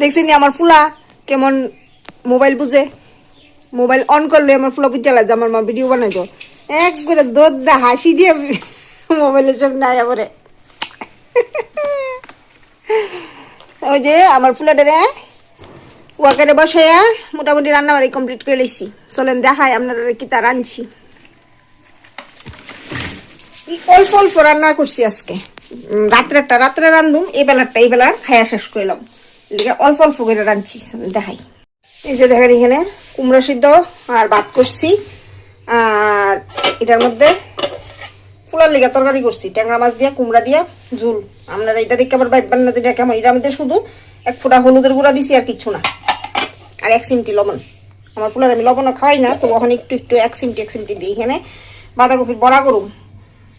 দেখছেন আমার ফুলা কেমন মোবাইল বুঝে। মোবাইল অন করলে আমার ফুলা বুঝে লাগে আমার মা ভিডিও বানাইতো। একবারে দোদ দা হাসি দিয়ে মোবাইলের সামনে আয়া পরে ওই যে আমার ফুলাটারে, ওয়াকারে বসাইয়া মোটামুটি রান্না বাড়ি কমপ্লিট করে লেছি চলেন দেখাই আপনারা কি তা রাঁধছি অল্প অল্প রান্না করছি আজকে। রাত্রেরটা, রাত্রে রান্ধুম, এই বেলারটা, এই বেলা খাইয়া শেষ করলাম অল্প অল্প করে রাঁধছি। দেখাই। এই যে দেখেন এখানে কুমড়া সিদ্ধ আর ভাত করছি আর এটার মধ্যে ফুলার লিগা তরকারি করছি। ট্যাংরা মাছ দিয়া, কুমড়া দিয়া, ঝুল। আপনারা এটা দেখে আবার বাইর বান্না যেটা কেমন। এটার মধ্যে শুধু এক ফোঁটা হলুদের গুঁড়া দিছি আর কিছু না। আর এক সিমটি লবণ। আমার ফুলার আমি লবণও খাওয়াই না তো ওখানে একটু একটু এক সিমটি এক সিমটি দিই এখানে। বাঁধাকপির বড়া করুম।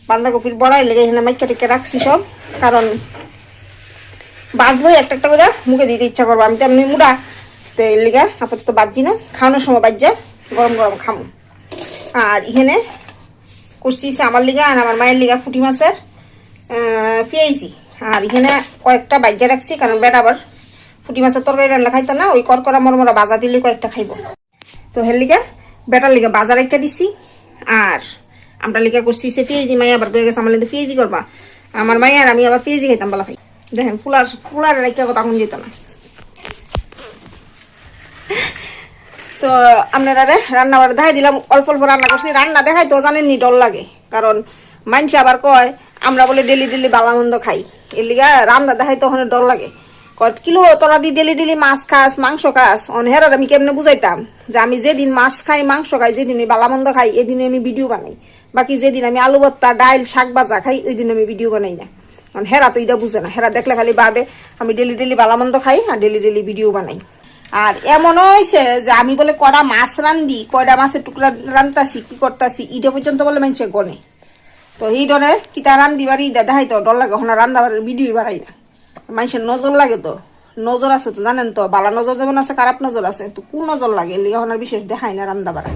বাঁধাকপির বড়া লেগে এখানে মাইকা টিকা রাখছি সব। কারণ বাজবো একটা একটা করে। মুখে দিতে ইচ্ছা করব। আমি তো এমনি মুড়া। তো এর লিগা আপাতত বাজছি না। খাওয়ানোর সময় বাজ্যা গরম গরম খামু আর এখানে করছি আমার লিগা আর আমার মায়ের লিগা ফুটি মাছের পেয়েছি আর এখানে কয়েকটা বাজ্যা রাখছি, কারণ বেটা আবার ফুটি মাছের তরকারি রান্না খাইতো না। ওই করকরা মরমরা বাজা দিলে কয়েকটা খাইব। তো হের লিগা বেটার লিগা বাজার একটা দিছি। আর আমরা লিগা করছি সে পেঁয়াজি। মাই আবার গেছে, আমার লিগে পেঁয়াজি করবা। আমার মাই আর আমি আবার পেঁয়াজি খাইতাম, বলা খাই দেখেন, ফুলার ফুলার রেখে তখন যেত না। তো আপনারা রান্না বাড়া দেখাই দিলাম, অল্প অল্প রান্না করছি। রান্না দেখাই তো জানেননি, ডর লাগে। কারণ মানুষ আবার কয়, আমরা বলে ডেলি ডেলি বালামন্দ খাই। এর লিগা রান্না দেখাই তখন ডর লাগে। কয়, কিলো তোরা দি ডেলি ডেলি মাছ খাস, মাংস খাস? অনহের আমি কেমনে বুঝাইতাম যে আমি যেদিন মাছ খাই, মাংস খাই, যেদিন আমি বালামন্দ খাই এদিন আমি ভিডিও বানাই। বাকি যেদিন আমি আলু ভর্তা, ডাইল, শাক ভাজা খাই, ওই দিন আমি ভিডিও বানাই না। কারণ হেরা তো এটা বুঝে না। হেরা দেখলে খালি ভাবে, আমি ডেলি ডেলি বালামন্দ খাই আর ডেলি ডেলি ভিডিও বানাই। আর এমন হয়েছে যে আমি বলে কড়া মাছ রান্ধি কয়টা মাছের টুকরা রান্ধতাছি কি করতাছি, ইটা পর্যন্ত বলে মানুষে গনে। তো এই ডরে কিতা রান্ধি বাড়ি, ইটা দেখাই তো, ডর লাগে ওখানে রান্ধা বাড়ির ভিডিও বাড়াই না। মানুষের নজর লাগে তো, নজর আছে তো, জানেন তো, বালা নজর যেমন আছে, খারাপ নজর আছে, তো কোন নজর লাগে লিগে ওখানে বিশেষ দেখায় না রান্ধা বাড়া